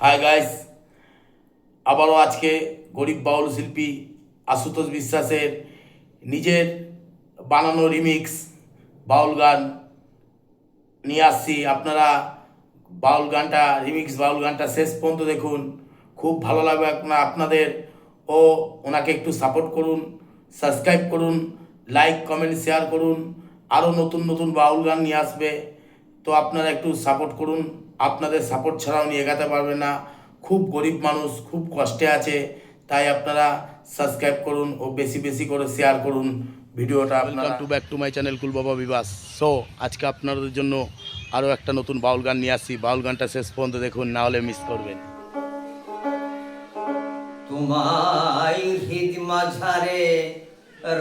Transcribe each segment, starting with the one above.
Hi guys আবারও আজকে গরিব বাউল শিল্পী আশুতোষ বিশ্বাসের নিজের বানানো রিমিক্স বাউল গান নিয়ে আসছি। আপনারা বাউল গানটা রিমিক্স বাউল গানটা শেষ পর্যন্ত দেখুন। খুব ভালো লাগবে আপনার, আপনাদের ও ওনাকে একটু সাপোর্ট করুন সাবস্ক্রাইব করুন লাইক কমেন্ট শেয়ার করুন। আরও নতুন নতুন বাউল গান নিয়ে আসবে। তো আপনারা একটু সাপোর্ট করুন। আপনাদের সাপোর্ট ছাড়াও নিয়ে এগাতে পারবে না। খুব গরিব মানুষ খুব কষ্টে আছে। তাই আপনারা সাবস্ক্রাইব করুন ও বেশি বেশি করে শেয়ার করুন। ভিডিওটা আপনারা to back to my channel কুলবাবা বিবাস সো আজকে আপনাদের জন্য আরও একটা নতুন বাউল গান নিয়ে আসছি। বাউল গানটা শেষ পর্যন্ত দেখুন না হলে মিস করবেন। তোমায় হৃদ মাঝারে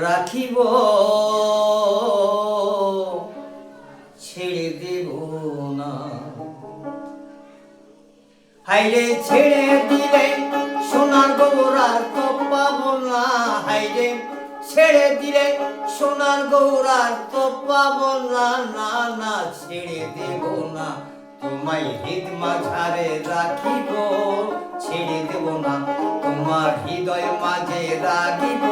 রাখিব। ছেড়ে হাইরে ছেড়ে দিলে সোনার গৌরার তো পাবো না। হাইরে ছেড়ে দিলে সোনার গৌরার তো পাবো না। না না, ছেড়ে দেব না। তোমায় হৃদ মাঝারে রাখিব। ছেড়ে দেব না। তোমার হৃদয় মাঝে রাখিব।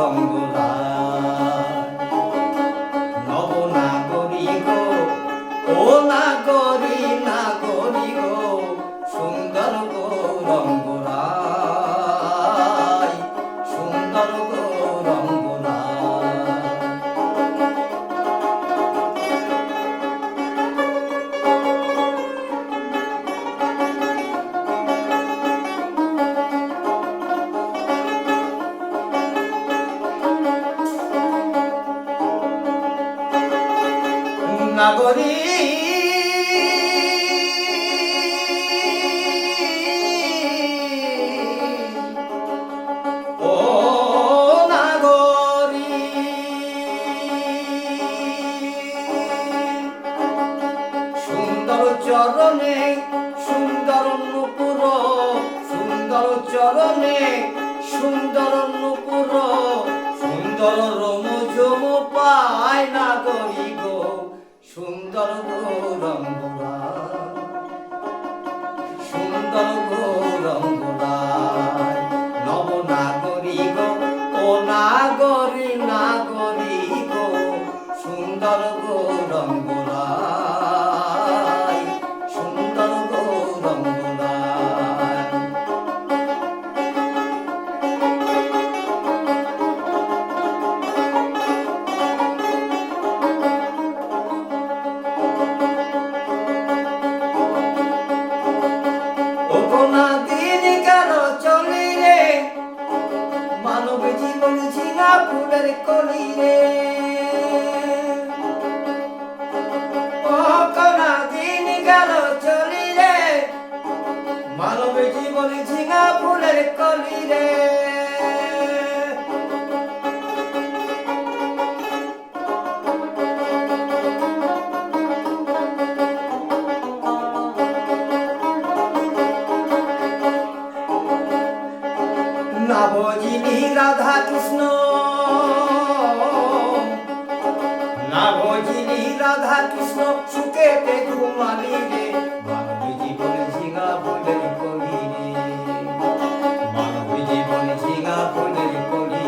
到民 সুন্দর চরণে সুন্দর নুপুর সুন্দর চরণে সুন্দর নুপুর সুন্দর রোমঝোম পায় নাগরী গো সুন্দর গো রঙ্গরা সুন্দর গো রঙ্গরায় নবনাগরী গো ও নাগরী জীবন ঝিঙা ফুলের কলি রে। কোনা দিন গেল চলি রে। মানব জীবন ঝিঙা ফুলের কলি রে। রাধা কৃষ্ণ সুখেতে ঘুমালি রে মানব জীবনে ঝিঙা ফুলের কলি রে জীবনে ঝিঙা ফুলের কলি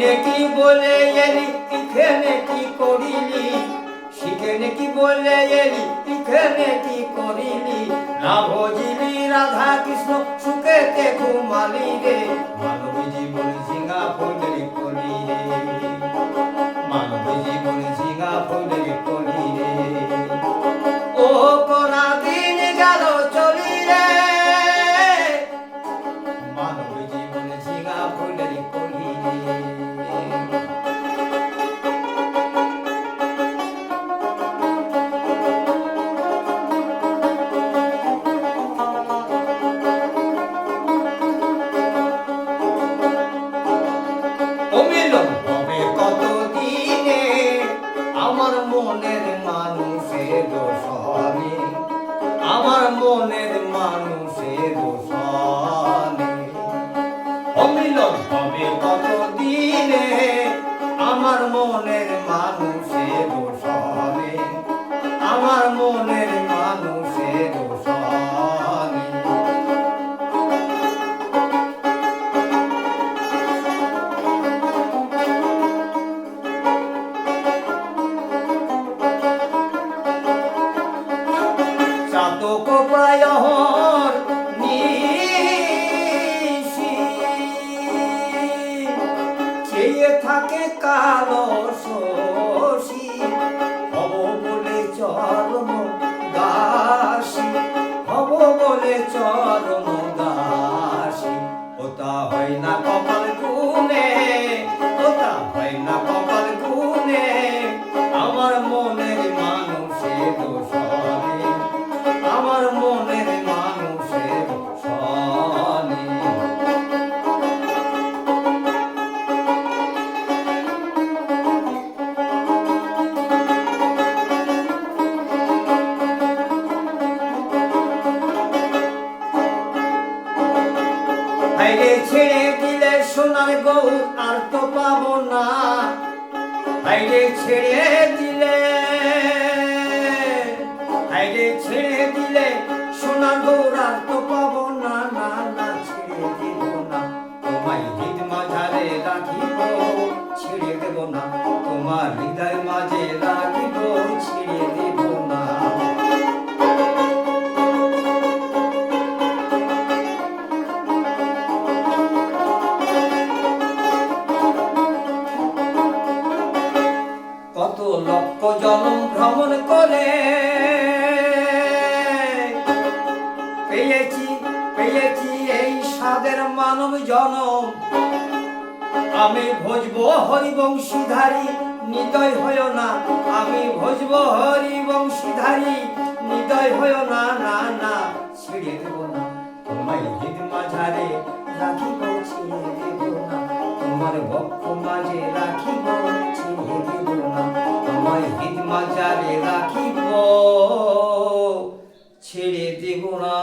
রে কি বলে এলি ইখেনে কি করিলি। শিখেনে কি বলে এলি? এখানে কি করিলি? না ভজিলি রাধা কৃষ্ণ সুখেতে ঘুমালি রে। মনের মানুষের চেয়ে থাকে কালো শশী। হব বলে চরম দাসী, হব বলে চরম দাসী। ওটা হয় না সোনার আর তো পাবো না। হাইরে ছেড়ে দিলে হাইরে ছেড়ে দিলে সোনার গৌর আর তো পাবো না। লক্ষ জনম ভ্রমণ করে। পেয়েছি পেয়েছি এই সাদের মানব জনম। আমি ভজব হরিবংশীধারী, নিদয় হয় না। আমি ভজব হরিবংশীধারী, নিদয় হয় না না না, ছেড়ে দেব না। তোমায় হৃদ মাঝারে রাখিব, ছেড়ে দেব না। তোমার বক্ষ মাঝে রাখিব, ছেড়ে দেব না। তোমায় হৃদ মাঝারে রাখিব। ছেড়ে দেব না।